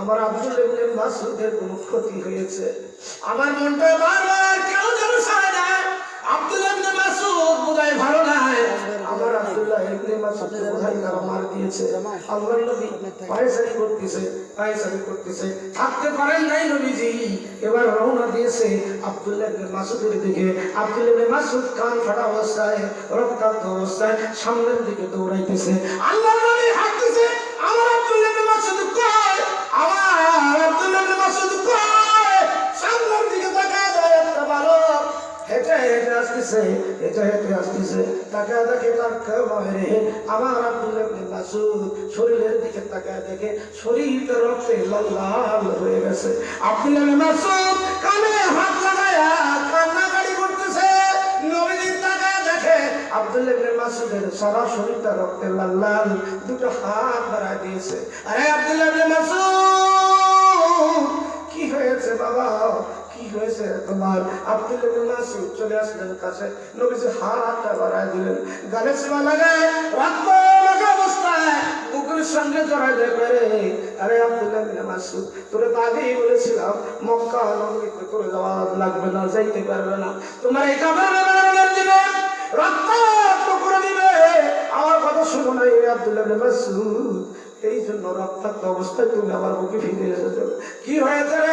আমার আব্দুল ইবনে মাসউদের কোনো ক্ষতি হয়েছে। আমার মনটা বারবার কেন যেন সাড়া দেয় আব্দুল বোধহয় ভালো নাই। আমার আব্দুল্লাহ বোধহয় তারা মার দিয়েছে। নবী করতেছে করতেছে। থাকতে পারেন নাই নবীজি, এবার রওনা দিয়েছে আব্দুল্লাহ ইবনে মাসউদের দিকে। আব্দুল কান ফাটা অবস্থায়, রক্তাক্ত অবস্থায় সামনের দিকে দৌড়াইতেছে। আল্লাহর নবী হাঁটতেছে, আমার আব্দুল্লাহ হেঁটে হেঁটে আসতেছে, হেঁটে হেঁটে আসতেছে। তাকায় দেখে তার বাইরে আমার আব্দুল্লাহ শরীরের দিকে তাকায় দেখে শরীরটা রক্তে লাল লাল হয়ে গেছে। আব্দুল্লাহ মাসউদ কানে হাত লাগায়া কান্নাকাটি করতেছে। নবীজির তাকায় দেখে আব্দুল্লাহ ইবনে মাসউদের সারা শরীরটা লাল লাল দুটো হাত বাড়ায় দিয়েছে। আরে আব্দুল্লাহ মাসউদ, কি হয়েছে বাবা? কি হয়েছে তোমার? আব্দুল মাসউদ চলে আসলেন কাছে। নবীজি হাতটা বাড়ায় দিলেন। গালে সেবা লাগায়, রক্ত লাগা অবস্থায় বুকের সঙ্গে জড়ায় আরে তোরে আগেই বলেছিলাম, মক্কা নগরীতে যাওয়া লাগবে না, যাইতে পারবে না। তোমার এই দিবে রক্ত দিবে। আমার কথা শুনো না, এই আব্দুল ইবনে মাসউদ, এই জন্য রক্তাক্ত অবস্থায় তুমি আমার বুকে ফিরে এসেছ। কি হয়েছে রে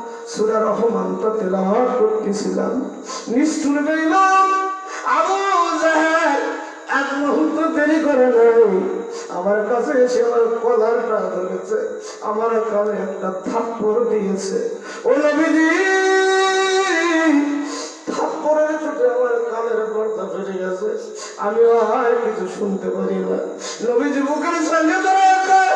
সুরা রহমান তো তেলাওয়াত করতেছিলাম। নিষ্ঠুর বেইমান আবু জাহেল এক মুহূর্ত দেরি করে নাই। আমার কাছে এসে আমার কলারটা ধরেছে। আমার কানে একটা থাপ্পড় দিয়েছে। ও নবীজি থাপ্পড়ের চোটে আমার কানের পর্দা ফেটে গেছে। আমি আর কিছু শুনতে পারি না। নবীজি বুকের সঙ্গে ধরে কয়,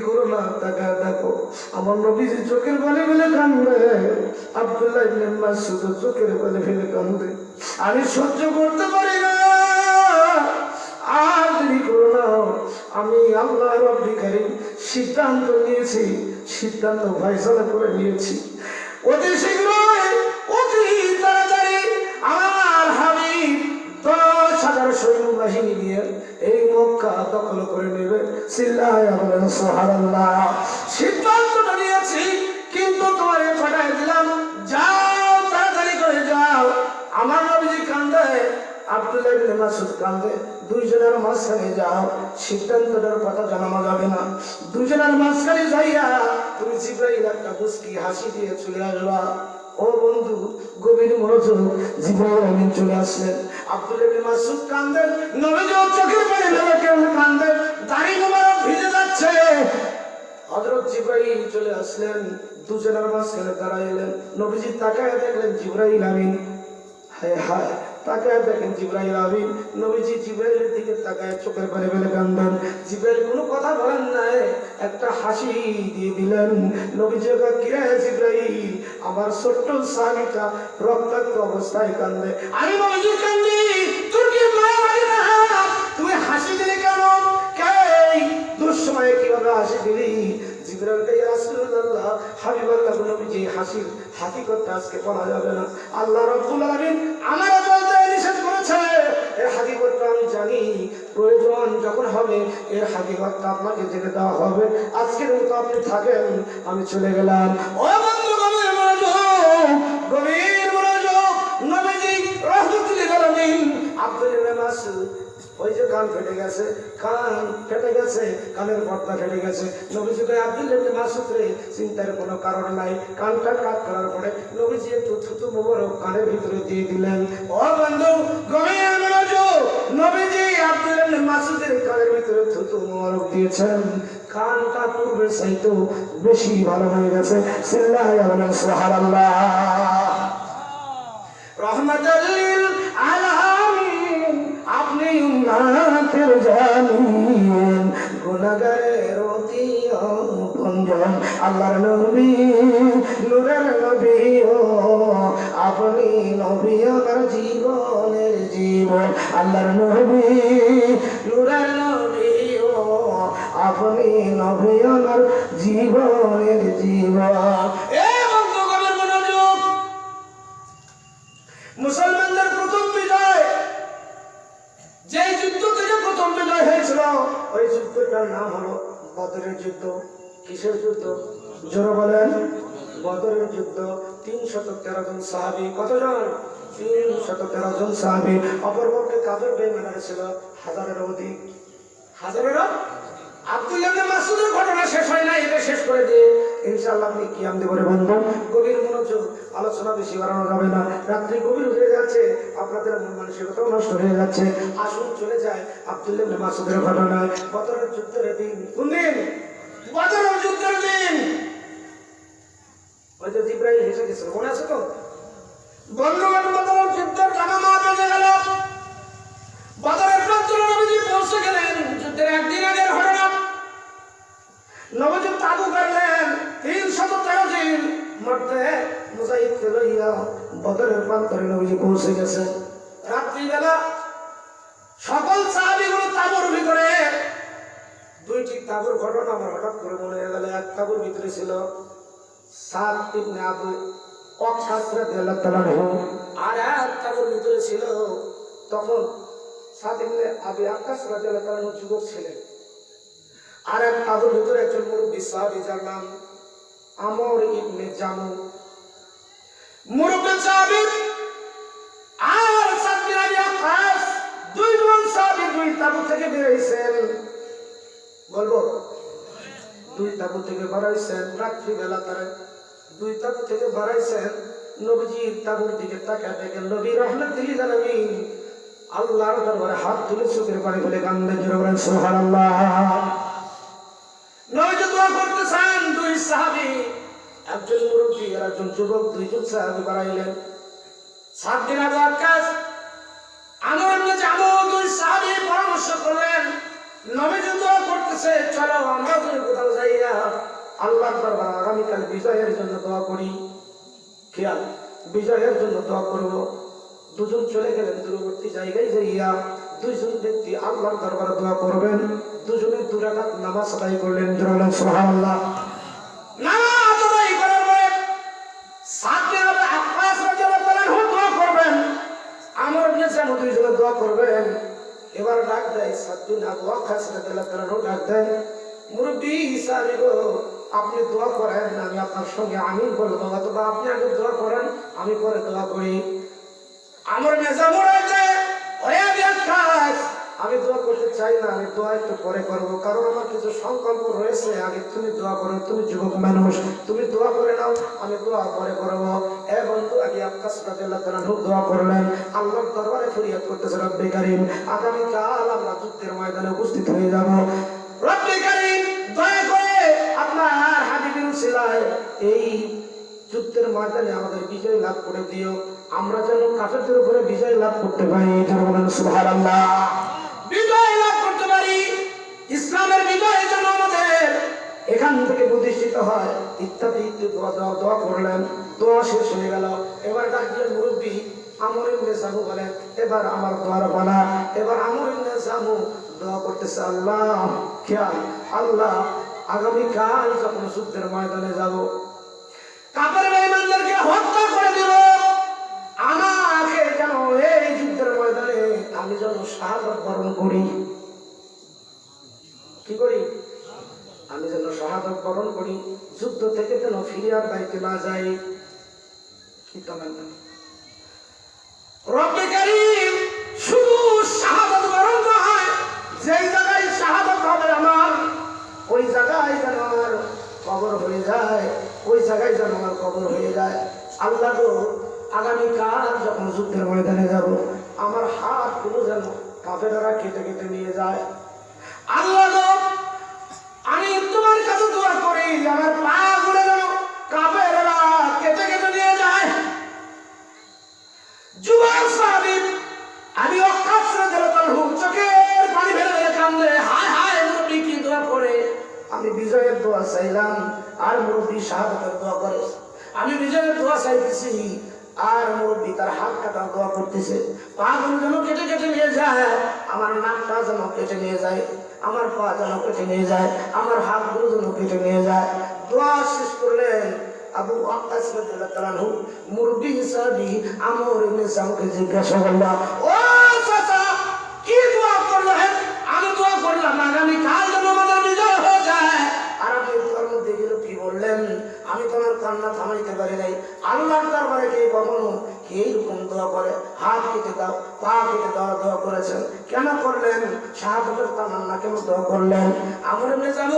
করো না টাকা দেখো। আমার চোখের বলে ফেলে কান্দে। মাসউদ চোখের বলে ফেলে কান্দে। আমি সহ্য করতে পারি না। আর করো না। আমি আল্লাহ সিদ্ধান্ত নিয়েছি, সিদ্ধান্ত ফয়সালা করে নিয়েছি। অতি শীঘ্রই, অতি তাড়াতাড়ি আমার দশ হাজার নিয়ে এই মক্কা দখল করে নেবে। যাও, তাড়াতাড়ি আমার দুইজনের মাঝখানে যাও। সিদ্ধান্তটার কথা জানানো যাবে না। দুইজনের মাঝখানে যাইয়া তুমি জিব্রাইল একটা মুস্কি হাসি দিয়ে চলে আসবা। ও বন্ধু, গভীর মনোযোগ জিব্রাইল আমিন চলে আসলেন। আব্দুল্লাহ ইবনে মাসউদ কান্দেন নবীজি চোখের পানি কেউ কান্দেন, দাড়ি মোবারক ভিজে যাচ্ছে। হযরত জিব্রাইল চলে আসলেন, দুজনের মাঝখানে দাঁড়াইলেন নবীজি তাকায় দেখলেন জিব্রাইল আমিন। হায় হায়, তাকায় দেখেন জিব্রাইল আমিন। নবীজি জিব্রাইলের দিকে তাকায় চোখের পানি ফেলে কান্দেন। জিব্রাইল কোনো কথা বলেন নাই, একটা হাসি দিয়ে দিলেন। নবীজি কিরে জিব্রাইল? আমার ছোট্ট সাহাবিটা রক্তাক্ত অবস্থায় কান্দে। আমি নবীজি কান্দি? তোর কি তুমি হাসি দিলে কেন? কে দুঃসময়ে কীভাবে হাসি দিলি? হাকিকতটা আজকে যাবে না। আল্লাহ বলতে এর আমি জানি। প্রয়োজন যখন হবে, এর আপনাকে জেনে দেওয়া হবে। আপনি থাকেন, আমি চলে গেলাম। গভীর মনোযোগ, নবীজি রহমতুল্লাহ আলামিন আব্দুল মাসুদ ওই যে কান ফেটে গেছে, কান ফেটে গেছে, কানের পর্দা ফেটে গেছে। নবীজি কই আব্দুল মাসুদ রে, চিন্তার কোনো কারণ নাই, কানটা কাট করার পরে নবীজি একটু থুতু মোবারক কানের ভিতরে দিয়ে দিলেন। ও বন্ধু, গভীর মনোযোগ, নবীজি আব্দুল মাসুদের কানের ভিতরে থুতু মোবারক দিয়েছেন। কানটা পূর্বের চাইতেও বেশি ভালো হয়ে গেছে। সিল্লাহ সুবহানাল্লাহ। বদরের যুদ্ধ। কিসের যুদ্ধ? জোরে বলেন। বদরের যুদ্ধ, তিন শত তেরো জন তেরো জন সাহাবি। অপরপক্ষে কাজের বেমানার ছিল হাজারের অধিক। হাজারেরও? ইনশাআল্লাহ আপনি কি আমদি করে বন্ধু। গভীর মনোযোগ, আলোচনা বেশি বাড়ানো যাবে না। রাত্রি গভীর হয়ে যাচ্ছে, আপনাদের মন মানসিকতাও নষ্ট হয়ে যাচ্ছে। আসুন, চলে যায় আব্দুল্লাহ ইবনে মাসউদের ঘটনা বদরের যুদ্ধের দিন, কোন দিন? বদরের যুদ্ধের দিন! ওই যে ইব্রাহিম হেসে গেছিল মনে আছে তো? বন্ধুগণ, বদরের যুদ্ধের জানামা বেজে গেল। বদরের প্রান্তরে নবীজি পৌঁছে গেলেন। যুদ্ধের একদিন আগের ঘটনা। নবজি তাবু মধ্যে মুজাহিদকে লইয়া বদরের প্রান্তরে নবীজি পৌঁছে গেছে। রাত্রিবেলা সকল সাহাবিগুলো ভিতরে। দুইটি তাবুর ঘটনা আমার হঠাৎ করে মনে হয়ে গেল, এক তাবুর ভিতরে ছিল সাত ইবনে আবু আর এক তাবুর ভিতরে ছিল তখন সাত ইবনে আবি আকাশ রাদিয়াল্লাহু তাআলা যুবক ছিলেন। আর এক তাবুর ভিতরে একজন মুরব্বী সাহাবী যার নাম আমর ইবনে জামু মুরব্বী সাহাবী আর সাত ইবনে আবি আকাশ দুইজন সাহাবী দুই তাবু থেকে বের হইছেন। বলব, দুই তাবু থেকে বাড়াইছেন রাত্রিবেলা তারা দুই তাবু থেকে বাড়াইছেন নবীজির তাবুর দিকে তাকা দেখেন, নবী রহমতুল্লাহ আলামিন আল্লাহর দরবারে হাত তুলে চোখের পানি বলে কান্দে জোরে বলেন, সুবহানাল্লাহ নবীজি দোয়া করতেছেন দুই সাহাবী, একজন মুরব্বী, আর একজন যুবক, দুইজন সাহাবী বাড়াইলেন সাত দিন আগে আকাশ আমার দুই সাহাবী পরামর্শ করলেন করতেছে, চলো আমরা কোথাও আল্লাহ দরবার আগামীকাল বিজয়ের জন্য দোয়া করি। খেয়াল, বিজয়ের জন্য দোয়া করব। দুজন চলে গেলেন, দূরবর্তী জায়গায় যাইয়া দুইজন ব্যক্তি আল্লাহর দরবারে দোয়া করবেন। দুজনে দুরাকাত নামাজ আদায় করলেন সুবহানাল্লাহ। দুইজনে দোয়া করবেন, এবার ডাক দেয় রাদিয়াল্লাহু তাআলা আনহু ডাক দেয়। মুরব্বী হিসাবে গো, আপনি দোয়া করেন, আমি আপনার সঙ্গে আমি বলব, অথবা আপনি আগে দোয়া করেন, আমি পরে দোয়া করি। আমার মেজা আছে ওরে আকাশ আমি দোয়া করতে চাই না, আমি দোয়া একটু পরে করব। কারণ আমার কিছু সংকল্প রয়েছে আগে তুমি দোয়া করো, তুমি যুবক মানুষ, তুমি দোয়া করে নাও, আমি দোয়া পরে করব। এ বন্ধু, আগে আকাশ রাদিয়াল্লাহু তাআলা আনহু দোয়া করলেন। আল্লাহর দরবারে ফরিয়াদ করতেছে রব্বে কারীম। আগামী কাল আমরা যুদ্ধের ময়দানে উপস্থিত হয়ে যাব। রব্বে কারীম, দয়া করে আপনার হাবিবের উসিলায় এই যুদ্ধের ময়দানে আমাদের বিজয় লাভ করে দিও। আমরা যেন কাফেরদের উপরে বিজয় লাভ করতে পারি। বলেন সুবহানাল্লাহ। বিজয় লাভ করতে পারি। ইসলামের বিজয় যেন আমাদের এখান থেকে প্রতিষ্ঠিত হয়। ইত্যাদি করলেন। দোয়া শেষ হয়ে গেল। এবার ডাকলেন মুরব্বী আমর বলেন, এবার আমার দোয়ার বানা। এবার আমর ইবনে দোয়া করতেছে, আল্লাহ, খেয়াল, আল্লাহ, আগামীকাল যখন ময়দানে যাব আমি যেন শাহাদত বরণ করি। কি করি? আমি যেন শাহাদত বরণ করি। যুদ্ধ থেকে যেন ফিরে আর বাড়িতে না যাই। কি তোমার নাম যেই জায়গায় হবে আমার, ওই জায়গায় যেন আমার কবর হয়ে যায়, ওই জায়গায় যেন আমার কবর হয়ে যায়। আল্লাহ তো আগামীকাল যখন যুদ্ধের ময়দানে যাব আমার হাতগুলো যেন কাফেরারা কেটে কেটে নিয়ে যায়। আল্লাহ আমি তোমার কাছে দোয়া করি, আমার পা গুলো যেন কাফেরারা কেটে কেটে নিয়ে যায়। যুবক সাহাবীর আমি অকাশ দেবতার হুক চোখের পানি ফেলে ফেলে কান্দে, হায় হায় মুরব্বী, কি দোয়া করে? আমি বিজয়ের দোয়া চাইলাম, আর মুরব্বী শাহাদাতের দোয়া করে। আমি বিজয়ের দোয়া চাইতেছি আর মুরব্বী তার হাত কাটার দোয়া করতেছে। পাগুলো যেন কেটে কেটে নিয়ে যায়, আমার নাকটা যেন কেটে নিয়ে যায়, আমার পা যেন কেটে নিয়ে যায়, আমার হাতগুলো যেন কেটে নিয়ে যায়। দোয়া শেষ করলেন আবু আকাশ রাদিয়াল্লাহু মুরবি হিসাবি আমর ইবনে সামকে জিজ্ঞাসা করলাম ও কখনো কে এরকম দোয়া করে, হাত কেটে দাও, পা কেটে দাও, দোয়া করেছেন। কেন করলেন? শাহাদতের তামান্না কেন দোয়া করলেন? আমার এমনি জানো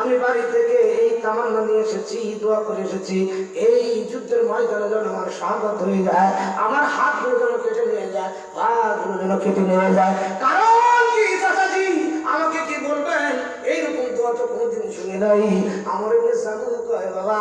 আমি বাড়ি থেকে এই তামান্না নিয়ে এসেছি, দোয়া করে এসেছি। এই যুদ্ধের ময়দানে যেন আমার শাহাদত হয়ে যায়, আমার হাতগুলো যেন কেটে নিয়ে যায় পাগুলো যেন কেটে নিয়ে যায়। কারণ কোনোদিন শুনি নাই। আমার এমনি সাধু কয় বাবা।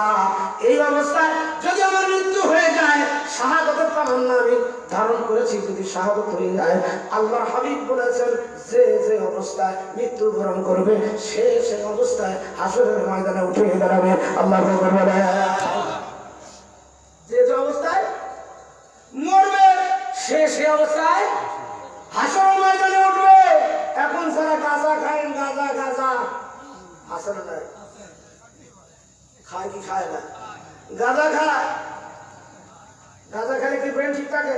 এই অবস্থায় যদি আমার মৃত্যু হয়ে যায় শাহাদতের তামান্না আমি ধারণ করেছি যদি শাহাদত হয়ে যায়। আল্লাহর হাবিব বলেছেন, যে যে অবস্থায় মৃত্যুবরণ করবে, সে সে অবস্থায় হাসরের ময়দানে উঠে দাঁড়াবে। আল্লাহ যে যে অবস্থায় মরবে, সে সে অবস্থায় হাসর আসলে নাই খায় কি খায় না। গাঁজা খায়। গাঁজা খাইলে কি ব্রেন ঠিক থাকে?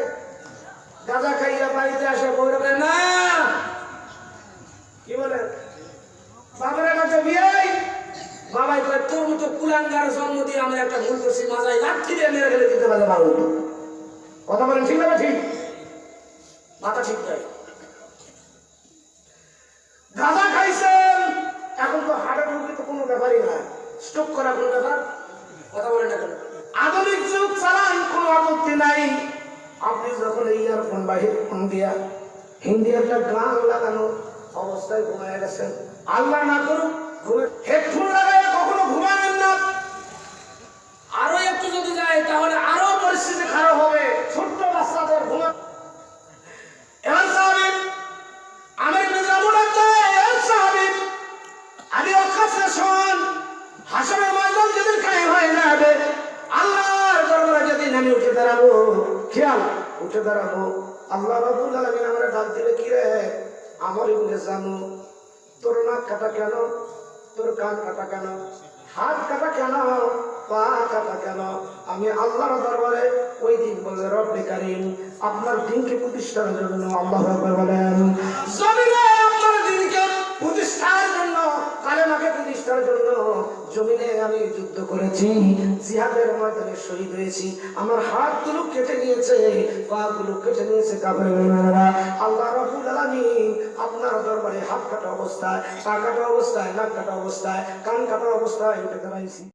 গাঁজা খাইয়া বাড়িতে আসে বৈরবে না! কি বলে? বাবার কাছে বিয়াই বাবাই কয়, তোর মতো কুলাঙ্গার জন্ম দিয়ে আমি একটা ভুল করছি, মাজায় লাঠি দিয়ে মেরে ফেলে দিতে পারলে ভালো কথা বলেন, ঠিক না ঠিক? মাথা ঠিক নাই। ব্যাপারই না। স্ট্রোক করা কোনো ব্যাপার? কথা বলে না কেন? আধুনিক যুগ চালান কোনো আপত্তি নাই। আপনি যখন এই ইয়ারফোন বা হেডফোন দিয়া হিন্দি একটা গান লাগানো অবস্থায় ঘুমায় গেছেন, আল্লাহ না করুক হেডফোন কাটা কেন? হাত কাটা কেন? পা কাটা কেন? আমি আল্লাহর দরবারে ওই দিন বলে রব্বে কারিম, আপনার দিনকে প্রতিষ্ঠার জন্য আল্লাহ বলেন। জমিনে আপনার দিনকে প্রতিষ্ঠার জন্য, কালেমাকে প্রতিষ্ঠার জন্য জমিনে আমি যুদ্ধ করেছি, জিহাদের ময়দানে শহীদ হয়েছি। আমার হাতগুলো কেটে নিয়েছে, পাগুলো কেটে নিয়েছে আল্লাহ রাব্বুল আলমিন আপনার দরবারে হাত কাটা অবস্থায়, পা কাটা অবস্থায়, নাক কাটা অবস্থায়, কান কাটা অবস্থায়, উঠে দাঁড়াইছি।